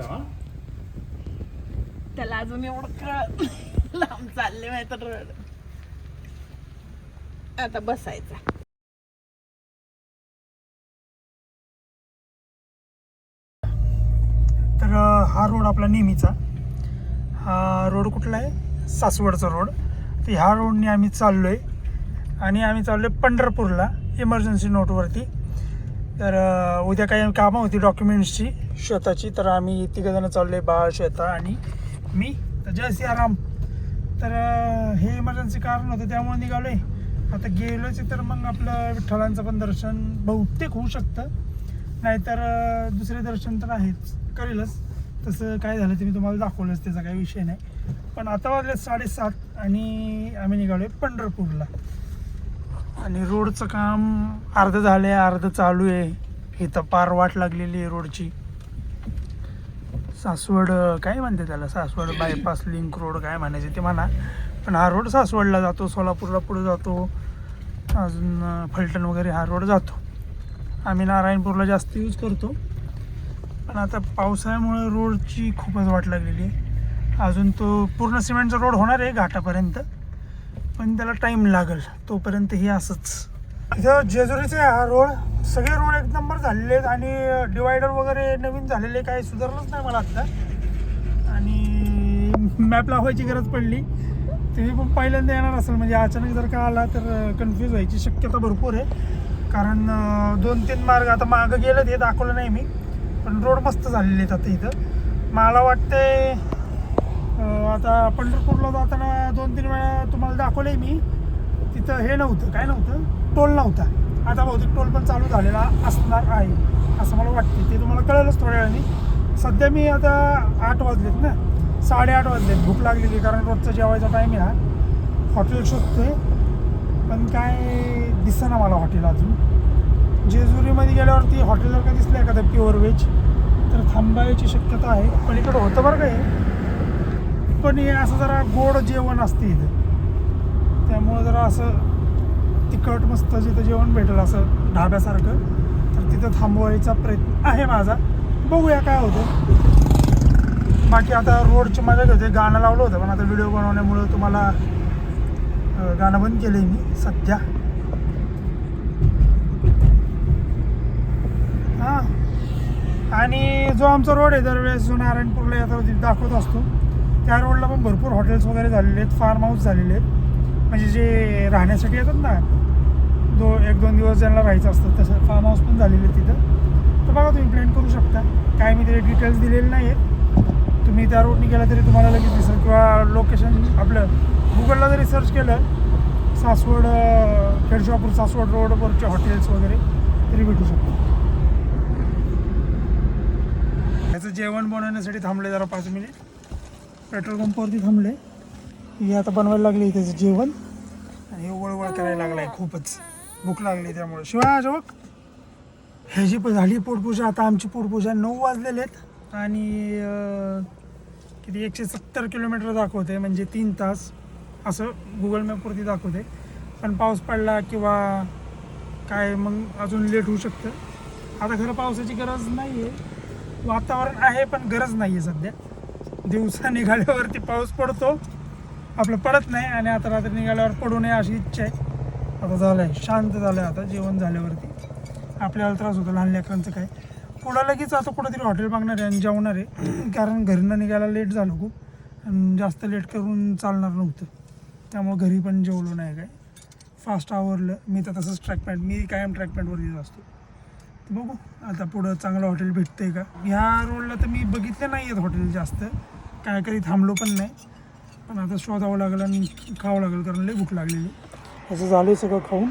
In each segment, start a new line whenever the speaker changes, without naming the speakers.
हा?
त्याला अजून एवढं कळ लांब चालले माहिती तर. रड आता बसायचा.
तर हा रोड आपला नेहमीचा. हा रोड कुठला आहे? सासवडचा रोड. तर ह्या रोडने आम्ही चाललो आहे आणि आम्ही चाललो आहे पंढरपूरला इमर्जन्सी नोटवरती तर उद्या काही कामं होती डॉक्युमेंट्सची श्वेताची तर आम्ही तिघंजणं चाललो आहे बाळ श्वेता आणि मी. तर जय सियाराम. तर हे इमर्जन्सी कारण होतं त्यामुळे निघालो आहे आता गेलोच आहे तर मग आपलं विठ्ठलांचं पण दर्शन बहुतेक होऊ शकतं. नाहीतर दुसरे दर्शन तर आहेच करेलच. तसं काय झालं ते मी तुम्हाला दाखवलंच त्याचा काही विषय नाही. पण आता वाजले साडेसात आणि आम्ही निघालो आहे पंढरपूरला. आणि रोडचं काम अर्ध झालं आहे अर्ध चालू आहे इथं पार वाट लागलेली आहे रोडची. सासवड काय म्हणते त्याला? सासवड बायपास लिंक रोड काय म्हणायचे ते म्हणा. पण हा रोड सासवडला जातो सोलापूरला पुढे जातो. अजून फलटण वगैरे हा रोड जातो. आम्ही नारायणपूरला जास्त यूज करतो. पण आता पावसाळ्यामुळे रोडची खूपच वाट लागलेली आहे. अजून तो पूर्ण सिमेंटचा रोड होणार आहे घाटापर्यंत. पण त्याला टाईम लागेल. तोपर्यंत हे असंच. इथं जेजुरीचे हा रोड सगळे रोड एक नंबर झालेले आहेत आणि डिवायडर वगैरे नवीन झालेले काही सुधारलंच नाही मला आत्ता आणि मॅप लावायची गरज पडली. तुम्ही पण पहिल्यांदा येणार असेल म्हणजे अचानक जर का आला तर कन्फ्यूज व्हायची शक्यता भरपूर आहे. कारण दोन तीन मार्ग आता मागं गेलं ते दाखवलं नाही मी. पण रोड मस्त झालेले आहेत आता इथं. मला वाटते आता पंढरपूरला जाताना दोन तीन वेळा तुम्हाला दाखवले मी. तिथं हे नव्हतं. काय नव्हतं? टोल नव्हता. आता बहुतेक टोल पण चालू झालेला असणार आहे असं मला वाटते ते तुम्हाला कळेलच थोड्या वेळाने. सध्या मी आता आठ वाजलेत ना. साडेआठ वाजलेत. भूक लागलेली कारण रोजचा जेवायचा टाईम आहे हा. हॉटेल शोधतोय. पण काय दिसेना मला हॉटेल अजून. जेजुरीमध्ये गेल्यावरती हॉटेल जर दिसलं एखादं प्युअर व्हेज तर थांबायची शक्यता आहे. पलीकडं होतं बरं काय हे? पण हे असं जरा गोड जेवण असते इथं. त्यामुळं जरा असं तिखट मस्त जिथं जेवण भेटेल असं ढाब्यासारखं तर तिथं थांबवायचा प्रयत्न आहे माझा. बघूया काय होतं. बाकी आता रोडची मजा घेते गाणं लावलं होतं पण आता व्हिडिओ बनवण्यामुळं तुम्हाला गाणं बंद केलं आहे मी सध्या. हां. आणि जो आमचा रोड आहे दरवेळेस जो नारायणपूरला येतो दाखवत असतो. त्या रोडला पण भरपूर हॉटेल्स वगैरे झालेले आहेत फार्म हाऊस झालेले आहेत. म्हणजे जे राहण्यासाठी येतात ना दो एक दोन दिवस ज्यांना राहायचं असतं तसं फार्म हाऊस पण झालेले आहेत तिथं. तर बघा तुम्ही प्लॅन करू शकता. काय मी ते डिटेल्स दिलेले नाही आहेत तुम्ही त्या रोडनी गेला तरी तुम्हाला लगेच दिसेल. किंवा लोकेशन आपलं गुगलला जरी सर्च केलं सासवड अं, सासवड रोडवरचे हॉटेल्स वगैरे तरी भेटू शकतो त्याचं जेवण बनवण्यासाठी थांबले जरा पाच मिनिट. पेट्रोल पंपावरती थांबले. हे आता बनवायला लागली त्याचं जेवण. आणि हे वळवळ करायला लागलाय खूपच. भूक लागली त्यामुळे. शिवाय अशोक ह्याची पण झाली पोटपूजा आता आमची पोटपूजा नऊ वाजलेले आहेत. आणि किती एकशे सत्तर किलोमीटर दाखवते म्हणजे तीन तास. असं गुगल मॅपवरती दाखवते. पण पाऊस पडला किंवा काय मग अजून लेट होऊ शकतं. आता खरं पावसाची गरज नाही आहे वातावरण आहे पण गरज नाही आहे सध्या. दिवसा निघाल्यावरती पाऊस पडतो. आपलं पडत नाही आणि आता रात्री निघाल्यावर पडू नये अशी इच्छा आहे. आता झालं आहे शांत झालं आहे आता जेवण झाल्यावरती. आपल्याला त्रास होतो लहान लेकरांचं काय. पुढं लगेच आता कुठंतरी हॉटेल मागणार आहे आणि जेवणार आहे. कारण घरनं निघायला लेट झालं खूप. आणि जास्त लेट करून चालणार नव्हतं. त्यामुळं घरी पण जेवलो नाही काय. फास्ट आवरलं. मी तर तसंच ट्रॅक पॅन्ट मी कायम ट्रॅक पॅन्टवरतीच असतो. बघू आता पुढं चांगलं हॉटेल भेटतंय का? ह्या रोडला तर मी बघितले नाही आहेत हॉटेल जास्त. काय करी थांबलो पण नाही. पण आता शोधावं लागेल आणि खावं लागेल कारण लई भूक लागलेली. असं झालं सगळं खाऊन.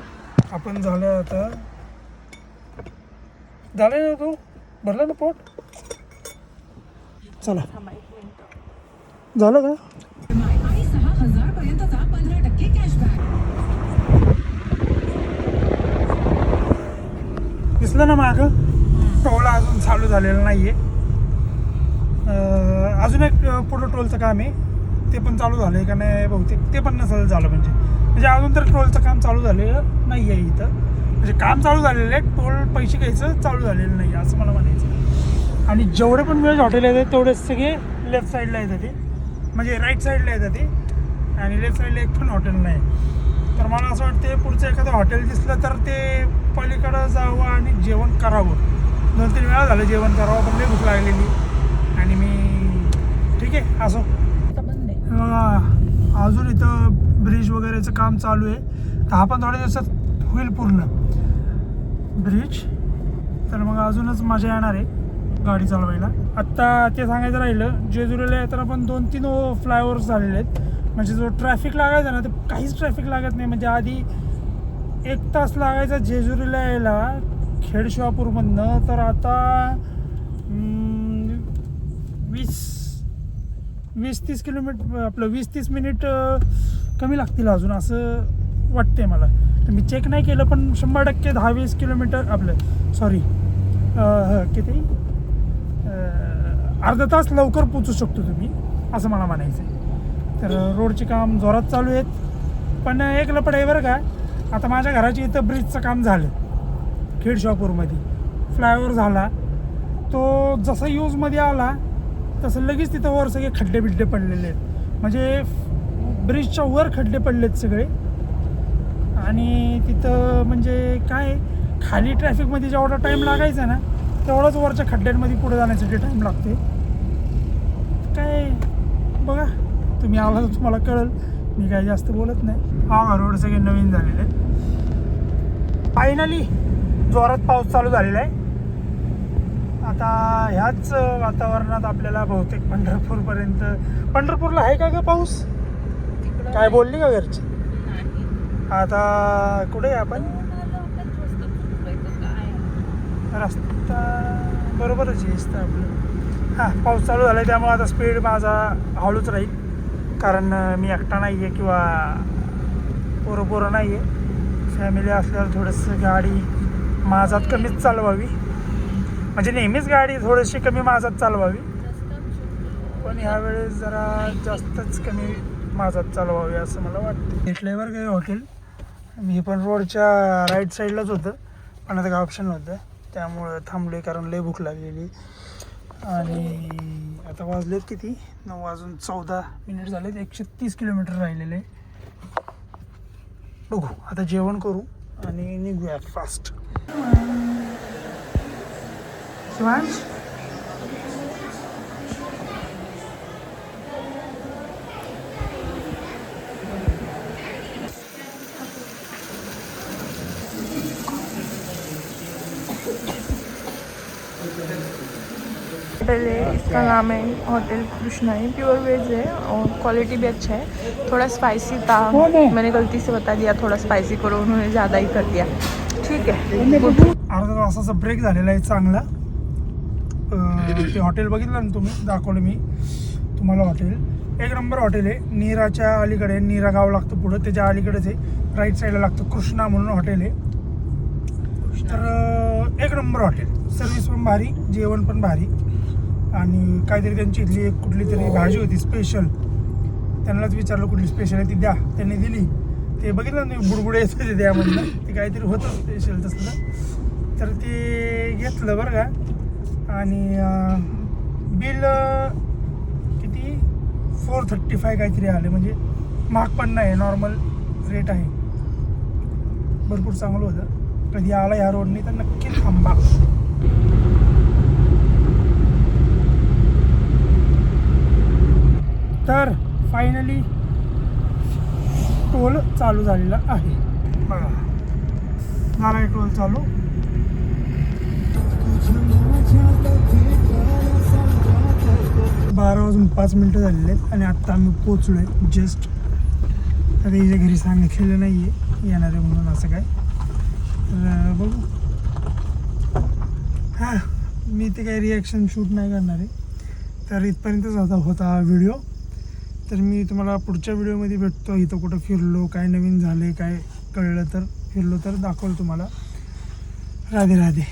आपण झालं आता. झालं ना तू? भरलं ना पोट? चला. झालं का? दिसलं ना मागं? टोल अजून चालू झालेला नाही आहे अजून एक पुढं टोलचं काम आहे. ते पण चालू झालं आहे का नाही बहुतेक ते पण नसेल झालं म्हणजे. म्हणजे अजून तर टोलचं काम चालू झालेलं नाही आहे इथं. म्हणजे काम चालू झालेलं आहे टोल पैसे घ्यायचं चालू झालेलं नाही आहे असं मला म्हणायचं आणि जेवढे पण वेळ हॉटेल येतात तेवढे सगळे लेफ्ट साईडला येतात ते. म्हणजे राईट साईडला येतात ते. आणि लेफ्ट साईडला एक पण हॉटेल नाही. तर मला असं वाटते पुढचं एखादं हॉटेल दिसलं तर ते पलीकडं जावं आणि जेवण करावं. दोन तीन वेळा झालं जेवण करावं पण लई भूक लागलेली. आणि मी ठीक आहे? असो. बघा, अजून इथं ब्रिज वगैरेचं काम चालू आहे. तर हा पण थोड्या दिवसात होईल पूर्ण. ब्रिज तर मग अजूनच मजा येणार आहे गाडी चालवायला. आत्ता ते सांगायचं राहिलं जेजुरीला येताना पण दोन तीन फ्लायओव्हर्स झालेले आहेत. म्हणजे जो ट्रॅफिक लागायचा ना ते काहीच ट्रॅफिक लागत नाही. म्हणजे आधी एक तास लागायचा जेजुरीला यायला खेड शिवापूरमधनं तर आता वीस वीस तीस किलोमीटर आपलं वीस तीस मिनिट कमी लागतील अजून असं वाटते मला. तर मी चेक नाही केलं पण शंभर टक्के दहा वीस किलोमीटर आपलं सॉरी किती? अर्धा तास लवकर पोचू शकतो तुम्ही असं मला म्हणायचं आहे तर रोडचे काम जोरात चालू आहेत. पण एक लपड आहे बरं का आता माझ्या घराच्या इथं ब्रिजचं काम झालं. खेड शॉपूरमध्ये फ्लायओव्हर झाला. तो जसा यूजमध्ये आला तसं लगेच तिथं वर सगळे खड्डे बिड्डे पडलेले आहेत. म्हणजे ब्रिजच्या वर खड्डे पडलेत सगळे. आणि तिथं म्हणजे काय खाली ट्रॅफिकमध्ये जेवढा टाईम लागायचा ना तेवढाच वरच्या खड्ड्यांमध्ये पुढे जाण्यासाठी टाईम लागते काय बघा तुम्ही आला तर तुम्हाला कळेल. मी काय जास्त बोलत नाही. हा रोड सगळे नवीन झालेले आहेत. फायनली जोरात पाऊस चालू झालेला आहे. आता ह्याच वातावरणात आपल्याला बहुतेक पंढरपूरपर्यंत पंढरपूरला आहे का ग पाऊस? काय बोलली का घरची? आता कुठे आहे आपण?
काय
रस्ता बरोबरच आहे आपलं. हां पाऊस चालू झाला आहे त्यामुळे आता स्पीड माझा हळूच राहील. कारण मी एकटा नाही आहे किंवा पोरं पोरं नाही आहे फॅमिली असल्यावर थोडंसं गाडी माझात कमीच चालवावी. म्हणजे नेहमीच गाडी थोडीशी कमी माझात चालवावी. पण ह्यावेळेस जरा जास्तच कमी माझात चालवावी असं मला वाटतं भेटलं बरं काही हॉटेल मी पण रोडच्या राईट साईडलाच होतं. पण आता काय ऑप्शन नव्हतं. त्यामुळं थांबले कारण लय भूक लागलेली. आणि आता वाजलेत किती? नऊ वाजून चौदा मिनिट झालेत. एकशे तीस किलोमीटर राहिलेले. बघू. आता जेवण करू आणि निघूया फास्ट शिवांश
होटल है इसका नाम है होटल कृष्णा है प्योर वेज है और क्वालिटी भी अच्छा है। थोड़ा स्पाइसी था? मैंने गलती से बता दिया थोड़ा स्पाइसी करो उन्होंने ज़्यादा ही कर दिया। ठीक है।
अर्धा तासाचा ब्रेक झालेला आहे चांगला. ते हॉटेल बघितलं ना तुम्ही? दाखवलं मी. तुम्हाला हॉटेल. एक नंबर हॉटेल आहे. नीराच्या अलीकडे नीरा गाव लागतं पुढं. त्याच्या अलीकडेच आहे. राईट साईडला लागतं कृष्णा म्हणून हॉटेल आहे. तर एक नंबर हॉटेल. सर्विस पण भारी जेवण पण भारी. आणि काहीतरी त्यांची इथली एक कुठली तरी भाजी होती स्पेशल त्यांनाच विचारलं कुठली स्पेशल आहे ती द्या. त्यांनी दिली. ते बघितलं ना बुडबुडे येत होते त्यामधलं ते काहीतरी होतं स्पेशल तसलं. तर ते घेतलं बरं का. आणि बिल किती? फोर थर्टी फाय काहीतरी आले. म्हणजे महाग पण नाही नॉर्मल रेट आहे. भरपूर चांगलं होतं. कधी आला ह्या रोडने तर नक्की थांबा. तर फायनली टोल चालू झालेला आहे. बघा. झाला टोल चालू. बारा वाजून पाच मिनटं झालेले आहेत आणि आत्ता आम्ही पोचलो आहे जस्ट आता हिच्या घरी सांगितलेलं नाही आहे येणार आहे म्हणून असं काय. तर बघू. हां मी ते काही रिॲक्शन शूट नाही करणार आहे. तर इथपर्यंतच आता होता हा व्हिडिओ तर मी तुम्हाला पुढच्या व्हिडिओमध्ये भेटतो. इथं कुठं फिरलो काय नवीन झाले काय कळलं तर फिरलो तर दाखवलं तुम्हाला. राधे राधे.